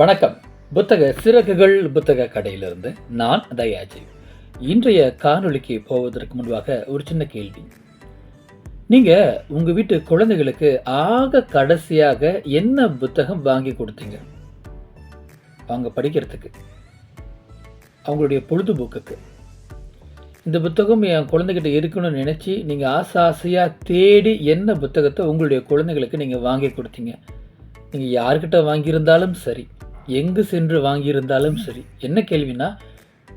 வணக்கம். புத்தக சிறகுகள் புத்தக கடையிலிருந்து நான் தயாஜி இன்றைய காணொளிக்கு போவதற்கு முன்பாக ஒரு சின்ன கேள்வி. நீங்கள் உங்கள் வீட்டு குழந்தைகளுக்கு ஆக கடைசியாக என்ன புத்தகம் வாங்கி கொடுத்தீங்க? அவங்க படிக்கிறதுக்கு. அவங்களுடைய பொழுதுபோக்குக்கு. இந்த புத்தகம் என் குழந்தைகிட்ட இருக்கணும்னு நினச்சி நீங்கள் ஆசை ஆசையாக தேடி என்ன புத்தகத்தை உங்களுடைய குழந்தைகளுக்கு நீங்கள் வாங்கி கொடுத்தீங்க? நீங்கள் யார்கிட்ட வாங்கியிருந்தாலும் சரி எங்கு சென்று வாங்கியிருந்தாலும் சரி என்ன கேள்வினா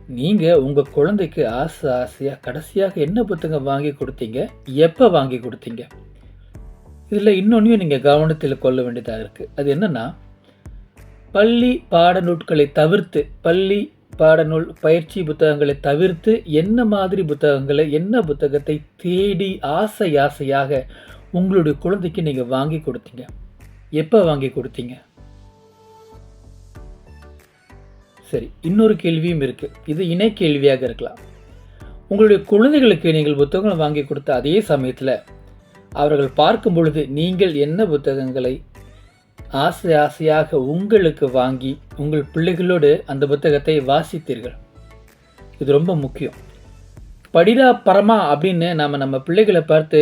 நீங்கள் உங்கள் குழந்தைக்கு ஆசை ஆசையாக கடைசியாக என்ன புத்தகம் வாங்கி கொடுத்தீங்க எப்போ வாங்கி கொடுத்தீங்க? இதில் இன்னொன்றையும் நீங்கள் கவனத்தில் கொள்ள வேண்டியதாக இருக்குது அது என்னென்னா பள்ளி பாடநூட்களை தவிர்த்து பள்ளி பாடநூல் பயிற்சி புத்தகங்களை தவிர்த்து என்ன மாதிரி புத்தகங்களை என்ன புத்தகத்தை தேடி ஆசை ஆசையாக உங்களுடைய குழந்தைக்கு நீங்கள் வாங்கி கொடுத்தீங்க? எப்போ வாங்கி கொடுத்தீங்க? சரி இன்னொரு கேள்வியும் இருக்குது இது இணை கேள்வியாக இருக்கலாம். உங்களுடைய குழந்தைகளுக்கு நீங்கள் புத்தகங்களை வாங்கி கொடுத்த அதே சமயத்தில் அவர்கள் பார்க்கும் பொழுது நீங்கள் என்ன புத்தகங்களை ஆசை ஆசையாக உங்களுக்கு வாங்கி உங்கள் பிள்ளைகளோடு அந்த புத்தகத்தை வாசித்தீர்கள்? இது ரொம்ப முக்கியம். படிடா பரமா அப்படின்னு நாம் நம்ம பிள்ளைகளை பார்த்து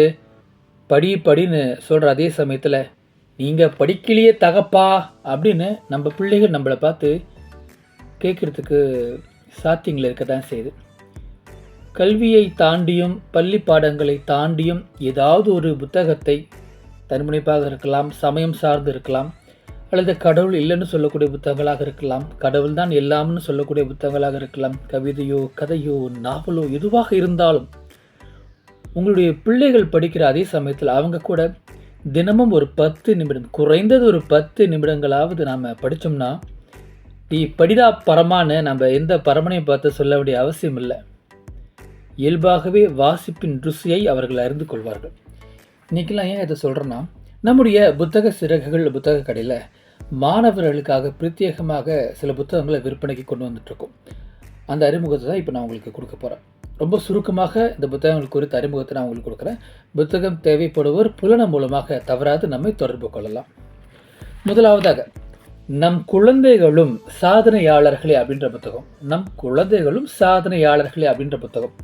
படி படின்னு சொல்கிற அதே சமயத்தில் நீங்கள் படிக்கலையே தகப்பா அப்படின்னு நம்ம பிள்ளைகள் நம்மளை பார்த்து கேட்குறதுக்கு சாத்தியங்கள் இருக்க தான் செய்யுது. கல்வியை தாண்டியும் பள்ளி பாடங்களை தாண்டியும் ஏதாவது ஒரு புத்தகத்தை தன்முனைப்பாக இருக்கலாம் சமயம் சார்ந்து இருக்கலாம் அல்லது கடவுள் இல்லைன்னு சொல்லக்கூடிய புத்தகங்களாக இருக்கலாம் கடவுள் தான் எல்லாம்னு சொல்லக்கூடிய புத்தகங்களாக இருக்கலாம் கவிதையோ கதையோ நாவலோ எதுவாக இருந்தாலும் உங்களுடைய பிள்ளைகள் படிக்கிற அதே சமயத்தில் அவங்க கூட தினமும் ஒரு பத்து நிமிடம் குறைந்தது ஒரு பத்து நிமிடங்களாவது நாம் படித்தோம்னா நீ படிதா பரமான்னு நம்ம எந்த பரமனையும் பார்த்து சொல்ல வேண்டிய அவசியம் இல்லை. இயல்பாகவே வாசிப்பின் ருசியை அவர்கள் அறிந்து கொள்வார்கள். இன்றைக்கெல்லாம் ஏன் இதை சொல்கிறேன்னா நம்முடைய புத்தக சிறகுகள் புத்தக கடையில் மாணவர்களுக்காக பிரத்யேகமாக சில புத்தகங்களை விற்பனைக்கு கொண்டு வந்துட்ருக்கோம் அந்த அறிமுகத்தை தான் இப்போ நான் உங்களுக்கு கொடுக்க போகிறேன் ரொம்ப சுருக்கமாக இந்த புத்தகங்கள் குறித்த அறிமுகத்தை நான் உங்களுக்கு கொடுக்குறேன். புத்தகம் தேவைப்படுவோர் புலன மூலமாக தவறாது நம்மை தொடர்பு கொள்ளலாம். முதலாவதாக நம் குழந்தைகளும் சாதனையாளர்களே அப்படின்ற புத்தகம். நம் குழந்தைகளும் சாதனையாளர்களே அப்படின்ற புத்தகம்.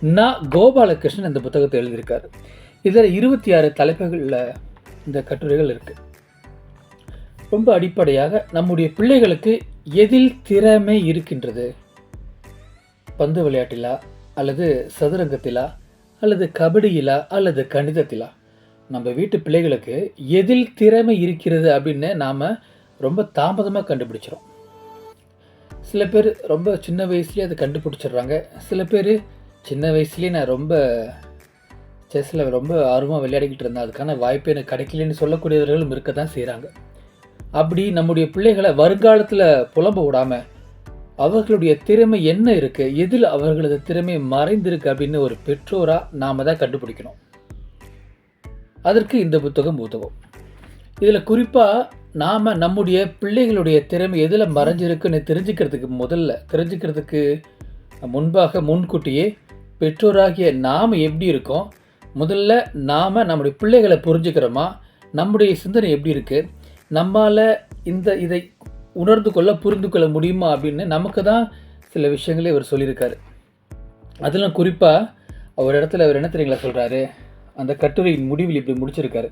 நான் கோபாலகிருஷ்ணன் இந்த புத்தகத்தை எழுதியிருக்காரு. இதில் இருபத்தி ஆறு தலைப்புகளில் இந்த கட்டுரைகள் இருக்குது ரொம்ப அடிப்படையாக நம்முடைய பிள்ளைகளுக்கு எதில் திறமை இருக்கின்றது? பந்து விளையாட்டிலா? அல்லது சதுரங்கத்திலா அல்லது கபடியிலா அல்லது கணிதத்திலா. நம்ம வீட்டு பிள்ளைகளுக்கு எதில் திறமை இருக்கிறது அப்படின்னு நாம் ரொம்ப தாமதமாக கண்டுபிடிச்சிரும். சில பேர் ரொம்ப சின்ன வயசுலேயே அதை கண்டுபிடிச்சிடுறாங்க. சில பேர் சின்ன வயசுலேயே நான் ரொம்ப செஸ்ஸில் ரொம்ப ஆர்வமாக விளையாடிக்கிட்டு இருந்தேன். அதுக்கான வாய்ப்பு எனக்கு கிடைக்கலன்னு சொல்லக்கூடியவர்களும் இருக்க தான் செய்கிறாங்க அப்படி நம்முடைய பிள்ளைகளை வருங்காலத்தில் புலம்ப விடாமல் அவர்களுடைய திறமை என்ன இருக்குது எதில் அவர்களது திறமை மறைந்திருக்கு அப்படின்னு ஒரு பெற்றோராக நாம் தான் கண்டுபிடிக்கணும். அதற்கு இந்த புத்தகம் உதவும். இதில் குறிப்பாக நாம் நம்முடைய பிள்ளைகளுடைய திறமை எதில் மறைஞ்சிருக்குன்னு தெரிஞ்சுக்கிறதுக்கு முதல்ல தெரிஞ்சுக்கிறதுக்கு முன்பாக முன்கூட்டியே பெற்றோராகிய நாம் எப்படி இருக்கோம்? முதல்ல நாம் நம்முடைய பிள்ளைகளை புரிஞ்சுக்கிறோமா? நம்முடைய சிந்தனை எப்படி இருக்குது நம்மால் இந்த இதை உணர்ந்து கொள்ள புரிந்து கொள்ள முடியுமா அப்படின்னு நமக்கு தான் சில விஷயங்களே இவர் சொல்லியிருக்காரு. அதெல்லாம் குறிப்பாக அவர் இடத்துல அவர் என்ன தெரியுங்களா சொல்கிறாரு அந்த கட்டுரையின் முடிவில் இப்படி முடிச்சிருக்காரு.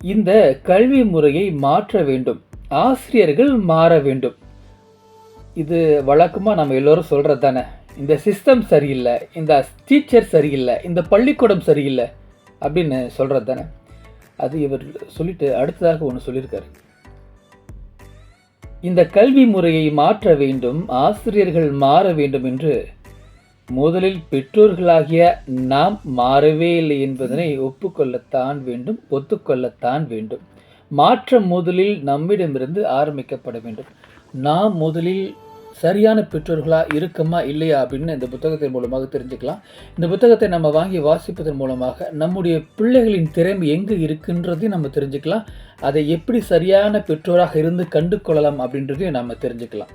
இந்த கல்வி முறையை மாற்ற வேண்டும். ஆசிரியர்கள் மாற வேண்டும். இது வழக்கமாக நம்ம எல்லோரும் சொல்கிறது தானே. இந்த சிஸ்டம் சரியில்லை இந்த டீச்சர் சரியில்லை இந்த பள்ளிக்கூடம் சரியில்லை அப்படின்னு சொல்கிறது தானே. அது இவர் சொல்லிட்டு அடுத்ததாக ஒன்று சொல்லியிருக்காரு. இந்த கல்வி முறையை மாற்ற வேண்டும் ஆசிரியர்கள் மாற வேண்டும் என்று முதலில் பெற்றோர்களாகிய நாம் மாறவே இல்லை என்பதனை ஒப்புக்கொள்ளத்தான் வேண்டும் ஒத்துக்கொள்ளத்தான் வேண்டும். மாற்றம் முதலில் நம்மிடமிருந்து ஆரம்பிக்கப்பட வேண்டும். நாம் முதலில் சரியான பெற்றோர்களாக இருக்குமா இல்லையா அப்படின்னு இந்த புத்தகத்தின் மூலமாக தெரிஞ்சுக்கலாம். இந்த புத்தகத்தை நம்ம வாங்கி வாசிப்பதன் மூலமாக நம்முடைய பிள்ளைகளின் திறமை எங்கே இருக்குன்றதையும் நம்ம தெரிஞ்சுக்கலாம். அதை எப்படி சரியான பெற்றோராக இருந்து கண்டு கொள்ளலாம் அப்படின்றதையும் நம்ம தெரிஞ்சுக்கலாம்.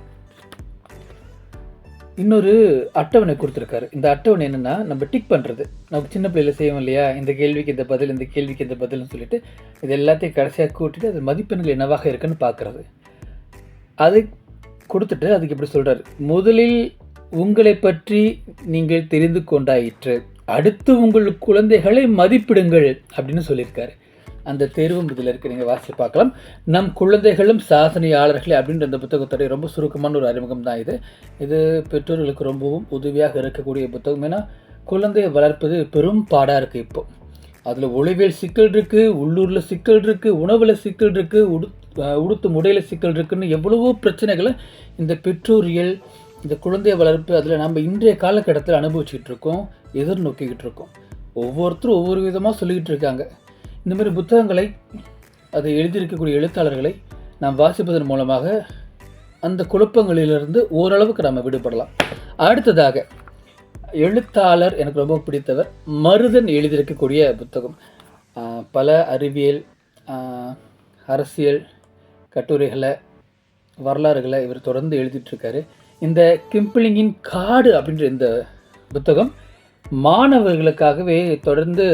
இன்னொரு அட்டவணை கொடுத்துருக்காரு. இந்த அட்டவணை என்னென்னா நம்ம டிக் பண்ணுறது நம்ம சின்ன பிள்ளையில செய்வோம் இல்லையா? இந்த கேள்விக்கு இந்த பதில் இந்த கேள்விக்கு இந்த பதில்னு சொல்லிட்டு இது எல்லாத்தையும் கடைசியாக கூட்டிட்டு அது மதிப்பெண்கள் என்னவாக இருக்குன்னு பார்க்குறது. அது கொடுத்துட்டு அதுக்கு இப்படி சொல்கிறார் முதலில் உங்களை பற்றி நீங்கள் தெரிந்து கொண்டாயிற்று. அடுத்து உங்கள் குழந்தைகளை மதிப்பிடுங்கள் அப்படின்னு சொல்லியிருக்காரு. அந்த தேர்வும் இதில் இருக்கு. நீங்கள் வாசி பார்க்கலாம். நம் குழந்தைகளும் சாசனையாளர்களே அப்படின்ற அந்த புத்தகத்துடைய ரொம்ப சுருக்கமான ஒரு அறிமுகம் தான் இது. இது பெற்றோர்களுக்கு ரொம்பவும் உதவியாக இருக்கக்கூடிய புத்தகம். ஏன்னா குழந்தையை வளர்ப்பது பெரும் பாடாக இருக்குது இப்போது அதில் உளவியல் சிக்கல் இருக்குது உள்ளூரில் சிக்கல் இருக்குது உணவில் சிக்கல் இருக்குது உடு உடுத்து முடையில் சிக்கல் இருக்குன்னு எவ்வளவோ பிரச்சனைகளை இந்த பெற்றோரியல் இந்த குழந்தை வளர்ப்பு அதில் நம்ம இன்றைய காலகட்டத்தில் அனுபவிச்சுக்கிட்டு இருக்கோம் எதிர்நோக்கிக்கிட்டு இருக்கோம். ஒவ்வொருத்தரும் ஒவ்வொரு விதமாக சொல்லிக்கிட்டு இருக்காங்க. இந்த மாதிரி புத்தகங்களை அதை எழுதியிருக்கக்கூடிய எழுத்தாளர்களை நாம் வாசிப்பதன் மூலமாக அந்த குழப்பங்களிலிருந்து ஓரளவுக்கு நம்ம விடுபடலாம். அடுத்ததாக எழுத்தாளர் எனக்கு ரொம்ப பிடித்தவர் மருதன் எழுதியிருக்கக்கூடிய புத்தகம். பல அறிவியல் அரசியல் கட்டுரைகளை வரலாறுகளை இவர் தொடர்ந்து எழுதிட்டுருக்காரு. இந்த கிம்பிளிங்கின் காடு அப்படின்ற இந்த புத்தகம் மாணவர்களுக்காகவே தொடர்ந்து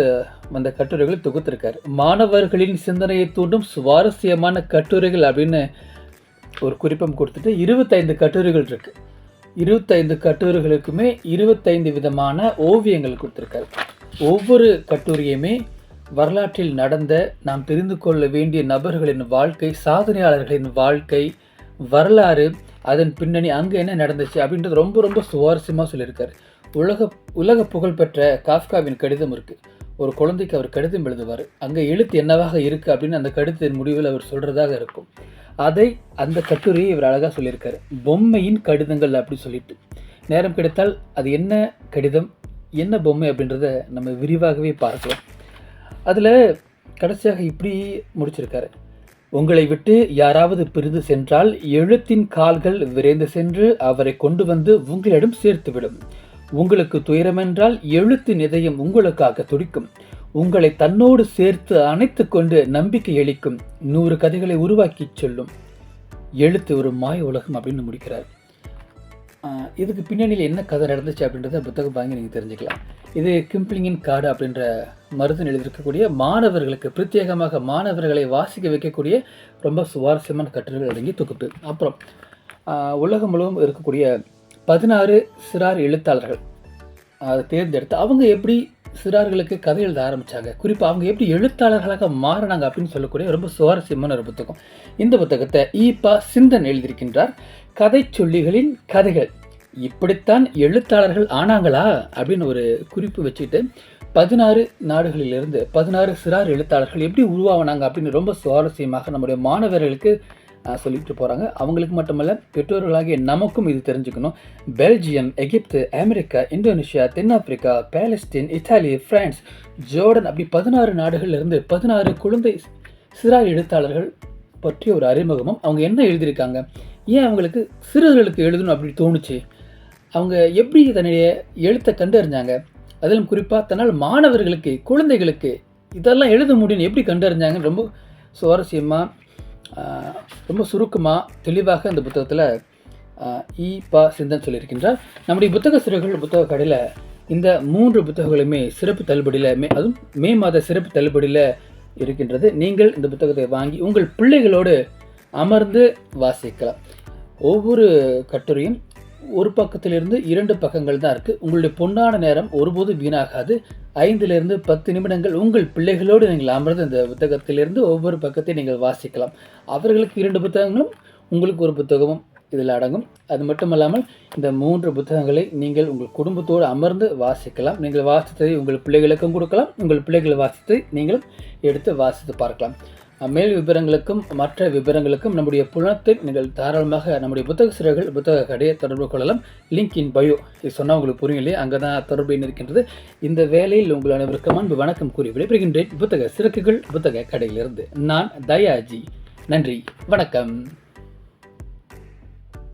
அந்த கட்டுரைகளை தொகுத்திருக்காரு. மாணவர்களின் சிந்தனையை தூண்டும் சுவாரஸ்யமான கட்டுரைகள் அப்படின்னு ஒரு குறிப்பம் கொடுத்துட்டு இருபத்தைந்து கட்டுரைகள் இருக்குது இருபத்தைந்து கட்டுரைகளுக்குமே இருபத்தைந்து விதமான ஓவியங்கள் கொடுத்துருக்காரு. ஒவ்வொரு கட்டுரையுமே வரலாற்றில் நடந்த நாம் தெரிந்து கொள்ள வேண்டிய நபர்களின் வாழ்க்கை சாதனையாளர்களின் வாழ்க்கை வரலாறு அதன் பின்னணி அங்கே என்ன நடந்துச்சு அப்படின்றது ரொம்ப ரொம்ப சுவாரஸ்யமாக சொல்லியிருக்காரு. உலக உலக புகழ்பெற்ற காஃப்காவின் கடிதம் இருக்குது ஒரு குழந்தைக்கு அவர் கடிதம் எழுதுவார். அங்கே எழுத்து என்னவாக இருக்குது அப்படின்னு அந்த கடிதத்தின் முடிவில் அவர் சொல்கிறதாக இருக்கும். அதை அந்த கட்டுரையை இவர் அழகாக சொல்லியிருக்காரு. பொம்மையின் கடிதங்கள் அப்படி சொல்லிட்டு. நேரம் கிடைத்தால் அது என்ன கடிதம் என்ன பொம்மை அப்படின்றத நம்ம விரிவாகவே பார்க்கலாம். அதில் கடைசியாக இப்படி முடிச்சிருக்காரு. உங்களை விட்டு யாராவது பிரிந்து சென்றால் எழுத்தின் கால்கள் விரைந்து சென்று அவரை கொண்டு வந்து உங்களிடம் சேர்த்துவிடும். உங்களுக்கு துயரமென்றால் எழுத்தின் இதயம் உங்களுக்காக துடிக்கும். உங்களை தன்னோடு சேர்த்து அணைத்து கொண்டு நம்பிக்கை அளிக்கும். நூறு கதைகளை உருவாக்கி சொல்லும். எழுத்து ஒரு மாய உலகம் அப்படின்னு முடிக்கிறார். இதுக்கு பின்னணியில் என்ன கதை நடந்துச்சு அப்படின்றத புத்தகம் வாங்கி நீங்கள் தெரிஞ்சுக்கலாம். இது கிம்ப்ளிங்கின் காடு அப்படின்ற மருதன் எழுதியிருக்கக்கூடிய மாணவர்களுக்கு பிரத்யேகமாக மாணவர்களை வாசிக்க வைக்கக்கூடிய ரொம்ப சுவாரஸ்யமான கட்டுரைகள் அடங்கி தொகுப்பு. அப்புறம் உலகம் முழுவதும் இருக்கக்கூடிய பதினாறு சிறார் எழுத்தாளர்கள் அதை தேர்ந்தெடுத்து அவங்க எப்படி சிறார்களுக்கு கதை எழுத ஆரம்பித்தாங்க குறிப்பாக அவங்க எப்படி எழுத்தாளர்களாக மாறினாங்க அப்படின்னு சொல்லக்கூடிய ரொம்ப சுவாரஸ்யமான ஒரு புத்தகம். இந்த புத்தகத்தை ஈபா சிந்தன் எழுதியிருக்கின்றார். கதை சொல்லிகளின் கதைகள். இப்படித்தான் எழுத்தாளர்கள் ஆனாங்களா அப்படின்னு ஒரு குறிப்பு வச்சுட்டு பதினாறு நாடுகளிலிருந்து பதினாறு சிறார் எழுத்தாளர்கள் எப்படி உருவாகினாங்க அப்படின்னு ரொம்ப சுவாரஸ்யமாக நம்முடைய மாணவர்களுக்கு சொல்லிட்டு போகிறாங்க அவங்களுக்கு மட்டுமல்ல பெற்றோர்களாகிய நமக்கும் இது தெரிஞ்சுக்கணும். பெல்ஜியம் எகிப்து அமெரிக்கா இந்தோனேஷியா தென்னாப்பிரிக்கா பேலஸ்டீன் இத்தாலி பிரான்ஸ் ஜோர்டன் அப்படி பதினாறு நாடுகள்லேருந்து பதினாறு குழந்தை சிறார் எழுத்தாளர்கள் பற்றிய ஒரு அறிமுகமும் அவங்க என்ன எழுதியிருக்காங்க? ஏன் அவங்களுக்கு சிறுவர்களுக்கு எழுதணும் அப்படி தோணுச்சு? அவங்க எப்படி தன்னுடைய எழுத்தை கண்டறிஞ்சாங்க? அதிலும் குறிப்பாக தன்னால் மாணவர்களுக்கு குழந்தைகளுக்கு இதெல்லாம் எழுத முடியும்னு எப்படி கண்டறிஞ்சாங்கன்னு ரொம்ப சுவாரஸ்யமாக ரொம்ப சுருக்கமாக தெளிவாக இந்த புத்தகத்தில் இ பா சிந்தன் சொல்லியிருக்கின்றார். நம்முடைய புத்தக சிறுகள் புத்தக கடையில் இந்த மூன்று புத்தகங்களுமே சிறப்பு தள்ளுபடியில் மே அதுவும் மே மாத சிறப்பு தள்ளுபடியில் இருக்கின்றது. நீங்கள் இந்த புத்தகத்தை வாங்கி உங்கள் பிள்ளைகளோடு அமர்ந்து வாசிக்கலாம். ஒவ்வொரு கட்டுரையும் ஒரு பக்கத்திலிருந்து இரண்டு பக்கங்கள் தான் இருக்குது உங்களுடைய பொன்னான நேரம் ஒருபோதும் வீணாகாது. ஐந்திலிருந்து பத்து நிமிடங்கள் உங்கள் பிள்ளைகளோடு நீங்கள் அமர்ந்து இந்த புத்தகத்திலிருந்து ஒவ்வொரு பக்கத்தையும் நீங்கள் வாசிக்கலாம். அவர்களுக்கு இரண்டு புத்தகங்களும் உங்களுக்கு ஒரு புத்தகமும் இதில் அடங்கும். அது மட்டுமல்லாமல் இந்த மூன்று புத்தகங்களை நீங்கள் உங்கள் குடும்பத்தோடு அமர்ந்து வாசிக்கலாம். நீங்கள் வாசித்ததை உங்கள் பிள்ளைகளுக்கும் கொடுக்கலாம். உங்கள் பிள்ளைகள் வாசித்ததை நீங்களும் எடுத்து வாசித்து பார்க்கலாம். மேல் விவரங்களுக்கும் மற்ற விவரங்களுக்கும் நம்முடைய புலத்தை நீங்கள் தாராளமாக நம்முடைய புத்தக சிறர்கள் புத்தக கடையை தொடர்பு கொள்ளலாம். லிங்க் இன் பயோ இது சொன்னால் உங்களுக்கு புரியும் இல்லையா? அங்கே தான் தொடர்பு இருக்கின்றது. இந்த வேலையில் உங்கள் அனைவருக்கும் அன்பு வணக்கம் கூறி விடைபெறுகின்றேன். புத்தக சிறக்குகள் புத்தக கடையிலிருந்து நான் தயாஜி. நன்றி வணக்கம்.